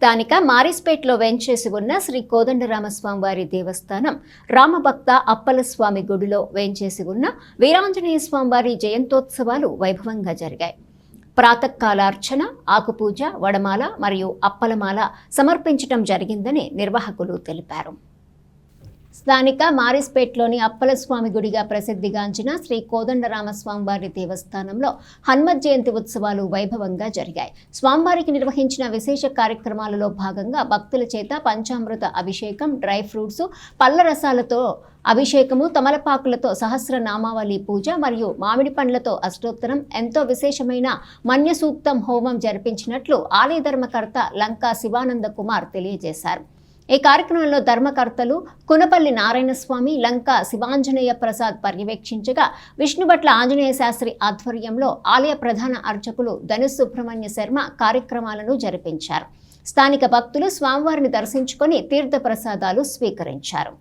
స్థానిక మారిస్పేట్లో వెంచేసి ఉన్న శ్రీ కోదండరామస్వామి వారి దేవస్థానం రామభక్త అప్పల స్వామి గుడిలో వేంచేసి ఉన్న వీరాంజనేయ స్వామి వారి జయంతోత్సవాలు వైభవంగా జరిగాయి. ప్రాతకాలార్చన ఆకుపూజ వడమాల మరియు అప్పలమాల సమర్పించటం జరిగిందని నిర్వాహకులు తెలిపారు. స్థానిక మారిస్పేట్లోని అప్పలస్వామి గుడిగా ప్రసిద్ధిగాంచిన శ్రీ కోదండరామస్వామి వారి దేవస్థానంలో హనుమత్ జయంతి ఉత్సవాలు వైభవంగా జరిగాయి. స్వామివారికి నిర్వహించిన విశేష కార్యక్రమాలలో భాగంగా భక్తుల చేత పంచామృత అభిషేకం డ్రై ఫ్రూట్స్ పళ్ళ రసాలతో అభిషేకము తమలపాకులతో సహస్ర నామావళి పూజ మరియు మామిడి పండ్లతో అష్టోత్తరం ఎంతో విశేషమైన మన్యసూక్తం హోమం జరిపించినట్లు ఆలయ ధర్మకర్త లంకా శివానంద కుమార్ తెలియజేశారు. ఈ కార్యక్రమంలో ధర్మకర్తలు కునపల్లి నారాయణస్వామి లంక శివాంజనేయ ప్రసాద్ పర్యవేక్షించగా విష్ణుభట్ల ఆంజనేయ శాస్త్రి ఆధ్వర్యంలో ఆలయ ప్రధాన అర్చకులు ధనుష్ సుబ్రహ్మణ్య శర్మ కార్యక్రమాలను జరిపించారు. స్థానిక భక్తులు స్వామివారిని దర్శించుకొని తీర్థ ప్రసాదాలు స్వీకరించారు.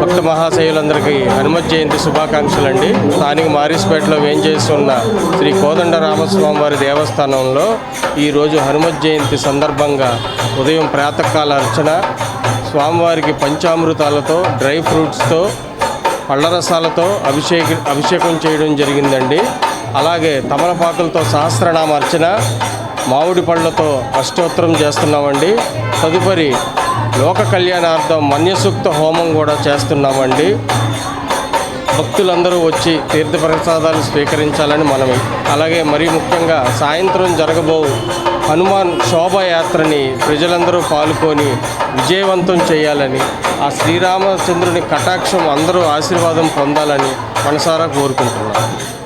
భక్త మహాశయులందరికీ హనుమత్ జయంతి శుభాకాంక్షలు అండి స్థానిక మారిస్పేటలో వేంచేస్తున్న శ్రీ కోదండ రామస్వామి వారి దేవస్థానంలో ఈరోజు హనుమత్ జయంతి సందర్భంగా ఉదయం ప్రాతకాల అర్చన స్వామివారికి పంచామృతాలతో డ్రై ఫ్రూట్స్తో పళ్ళరసాలతో అభిషేక అభిషేకం చేయడం జరిగిందండి. అలాగే తమలపాకులతో సహస్రనామ అర్చన మామిడి పళ్ళతో అష్టోత్తరం చేస్తున్నామండి. తదుపరి లోక కళ్యాణార్థం మన్యసూక్త హోమం కూడా చేస్తున్నామండి. భక్తులందరూ వచ్చి తీర్థప్రసాదాలు స్వీకరించాలని మనవి. అలాగే మరీ ముఖ్యంగా సాయంత్రం జరగబో హనుమాన్ శోభయాత్రని ప్రజలందరూ పాల్గొని విజయవంతం చేయాలని ఆ శ్రీరామచంద్రుని కటాక్షం అందరూ ఆశీర్వాదం పొందాలని మనసారా కోరుకుంటున్నాను